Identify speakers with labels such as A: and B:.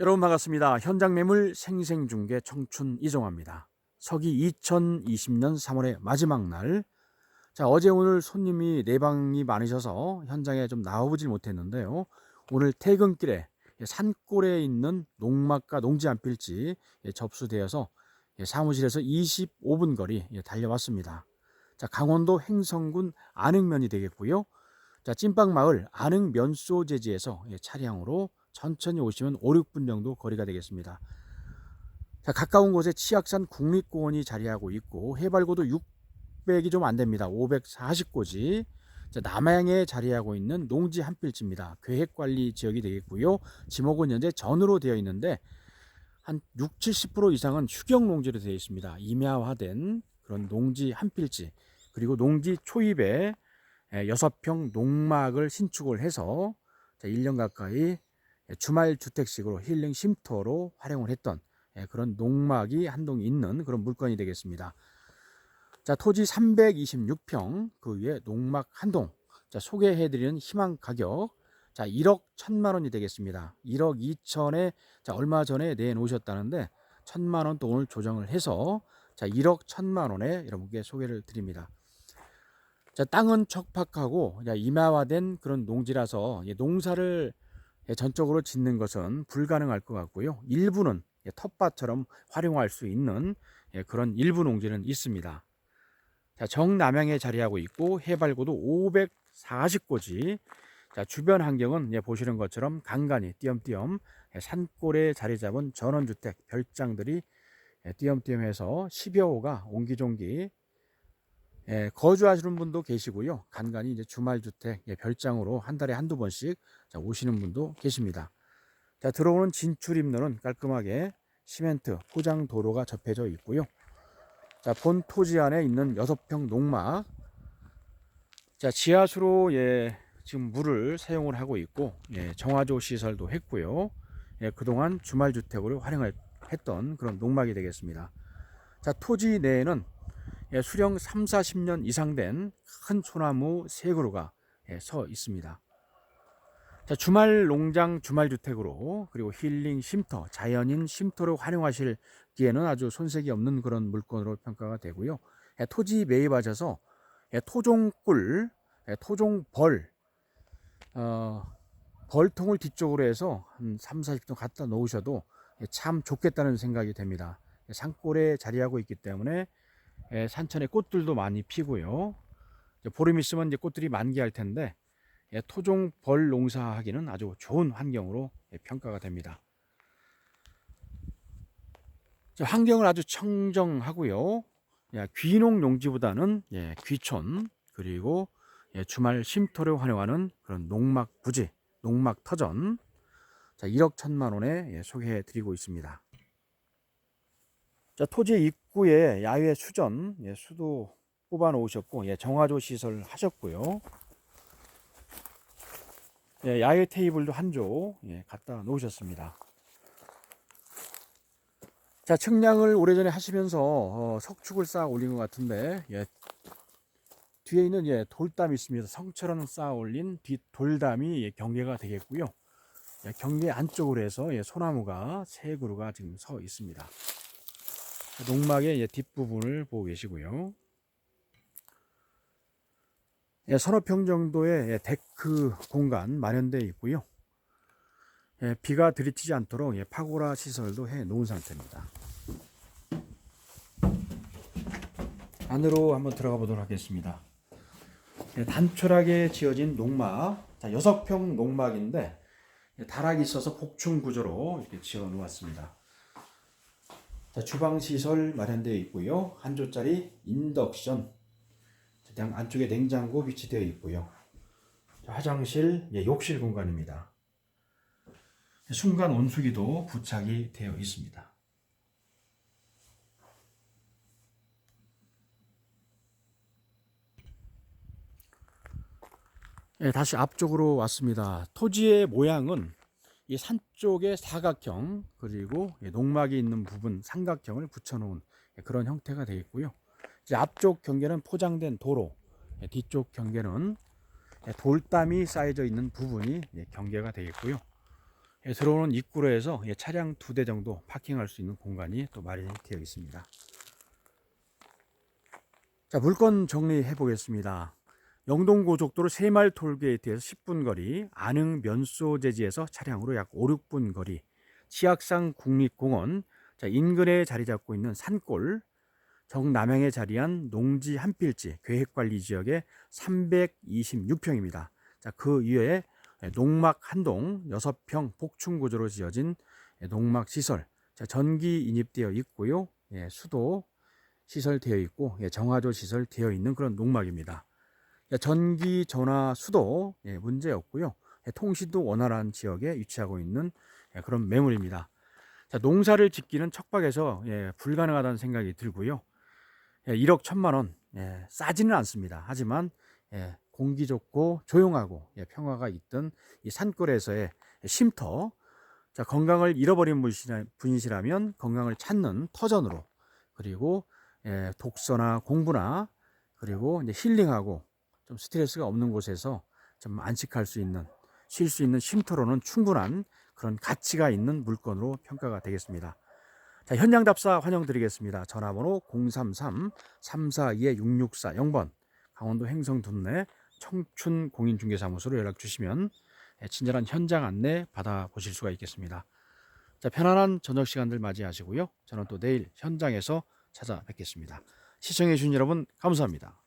A: 여러분 반갑습니다. 현장 매물 생생중계 청춘 이종화입니다. 서기 2020년 3월의 마지막 날. 자, 어제 오늘 손님이 내방이 많으셔서 현장에 좀 나와보질 못했는데요. 오늘 퇴근길에 산골에 있는 농막과 농지 한 필지 접수되어서 사무실에서 25분 거리 달려왔습니다. 자, 강원도 횡성군 안흥면이 되겠고요. 자, 찐빵마을 안흥면소재지에서 차량으로 천천히 오시면 5, 6분 정도 거리가 되겠습니다. 자, 가까운 곳에 치악산 국립공원이 자리하고 있고 해발고도 600이 좀 안 됩니다. 540고지. 자, 남해안에 자리하고 있는 농지 한 필지입니다. 계획관리 지역이 되겠고요. 지목은 현재 전으로 되어 있는데 한 6, 70% 이상은 휴경 농지로 되어 있습니다. 임야화된 그런 농지 한 필지 그리고 농지 초입에 6평 농막을 신축을 해서 1년 가까이 주말 주택식으로 힐링 쉼터로 활용을 했던 그런 농막이 한동 있는 그런 물건이 되겠습니다. 자, 토지 326평 그 위에 농막 한 동. 자, 소개해 드리는 희망 가격 자, 1억 1천만 원이 되겠습니다. 1억 2천에 자, 얼마 전에 내놓으셨다는데 1천만 원 또 오늘 조정을 해서 자, 1억 1천만 원에 여러분께 소개를 드립니다. 자, 땅은 척박하고 자, 임야화된 그런 농지라서 농사를 전적으로 짓는 것은 불가능할 것 같고요. 일부는 텃밭처럼 활용할 수 있는 그런 일부 농지는 있습니다. 자, 정남향에 자리하고 있고 해발고도 540고지. 자, 주변 환경은 예, 보시는 것처럼 간간히 띄엄띄엄 산골에 자리 잡은 전원주택 별장들이 띄엄띄엄해서 10여 호가 옹기종기 예, 거주하시는 분도 계시고요. 간간히 이제 주말 주택 예, 별장으로 한 달에 한두 번씩 자, 오시는 분도 계십니다. 자, 들어오는 진출 입로는 깔끔하게 시멘트 포장 도로가 접해져 있고요. 자, 본 토지 안에 있는 6평 농막. 자, 지하수로 예, 지금 물을 사용을 하고 있고 예, 정화조 시설도 했고요. 예, 그동안 주말 주택으로 활용을 했던 그런 농막이 되겠습니다. 자, 토지 내에는 예, 수령 3, 40년 이상 된 큰 소나무 세 그루가 예, 서 있습니다. 자, 주말 농장 주말 주택으로 그리고 힐링 쉼터, 자연인 쉼터로 활용하실 기에는 아주 손색이 없는 그런 물건으로 평가가 되고요. 예, 토지 매입하셔서 예, 토종꿀, 예, 토종벌, 어, 벌통을 뒤쪽으로 해서 한 3, 40분 갖다 놓으셔도 예, 참 좋겠다는 생각이 됩니다. 예, 산골에 자리하고 있기 때문에 예, 산천에 꽃들도 많이 피고요. 보름 있으면 이제 꽃들이 만개할 텐데 예, 토종 벌 농사하기는 아주 좋은 환경으로 예, 평가가 됩니다. 환경을 아주 청정하고요. 예, 귀농 용지보다는 예, 귀촌 그리고 예, 주말 쉼터를 활용하는 그런 농막 부지, 농막 터전 자, 1억 천만 원에 예, 소개해 드리고 있습니다. 자, 토지 입구에 야외 수전, 예, 수도 뽑아 놓으셨고, 예, 정화조 시설 하셨고요. 예, 야외 테이블도 한 조 예, 갖다 놓으셨습니다. 자, 측량을 오래전에 하시면서 어, 석축을 쌓아 올린 것 같은데, 예, 뒤에 있는 예, 돌담이 있습니다. 성처럼 쌓아 올린 뒷 돌담이 예, 경계가 되겠고요. 예, 경계 안쪽으로 해서 예, 소나무가 세 그루가 지금 서 있습니다. 농막의 뒷부분을 보고 계시고요. 예, 서너 평 정도의 예, 데크 공간 마련되어 있고요. 예, 비가 들이치지 않도록 예, 파고라 시설도 해 놓은 상태입니다. 안으로 한번 들어가 보도록 하겠습니다. 예, 단촐하게 지어진 농막, 자, 6평 농막인데 예, 다락이 있어서 복층 구조로 이렇게 지어 놓았습니다. 자, 주방 시설 마련되어 있고요. 한 조짜리 인덕션. 장 안쪽에 냉장고 위치되어 있고요. 자, 화장실, 예, 욕실 공간입니다. 순간 온수기도 부착이 되어 있습니다. 예, 다시 앞쪽으로 왔습니다. 토지의 모양은 이 산 쪽에 사각형 그리고 농막이 있는 부분 삼각형을 붙여놓은 그런 형태가 되겠고요. 이제 앞쪽 경계는 포장된 도로, 뒤쪽 경계는 돌담이 쌓여져 있는 부분이 경계가 되겠고요. 예, 들어오는 입구로 해서 예, 차량 두 대 정도 파킹할 수 있는 공간이 또 마련이 되어 있습니다. 자, 물건 정리해 보겠습니다. 영동고속도로 새말 톨게이트에서 10분 거리, 안흥 면소재지에서 차량으로 약 5, 6분 거리, 치악산 국립공원, 자, 인근에 자리 잡고 있는 산골, 정남향에 자리한 농지 한 필지 계획관리 지역의 326평입니다. 자, 그 이외에 농막 한동 6평 복층 구조로 지어진 농막 시설, 자, 전기 인입되어 있고요. 예, 수도 시설 되어 있고 예, 정화조 시설 되어 있는 그런 농막입니다. 예, 전기, 전화, 수도 예, 문제 없고요. 예, 통신도 원활한 지역에 위치하고 있는 예, 그런 매물입니다. 자, 농사를 짓기는 척박해서 예, 불가능하다는 생각이 들고요. 예, 1억 천만 원 예, 싸지는 않습니다. 하지만 예, 공기 좋고 조용하고 예, 평화가 있던 이 산골에서의 쉼터 자, 건강을 잃어버린 분이시라- 분이시라면 건강을 찾는 터전으로 그리고 예, 독서나 공부나 그리고 힐링하고 좀 스트레스가 없는 곳에서 좀 안식할 수 있는 쉴 수 있는 쉼터로는 충분한 그런 가치가 있는 물건으로 평가가 되겠습니다. 자, 현장 답사 환영드리겠습니다. 전화번호 033-342-6640 0번 강원도 행성 둔내 청춘 공인중개사무소로 연락 주시면 예, 친절한 현장 안내 받아보실 수가 있겠습니다. 자, 편안한 저녁 시간들 맞이하시고요. 저는 또 내일 현장에서 찾아뵙겠습니다. 시청해주신 여러분 감사합니다.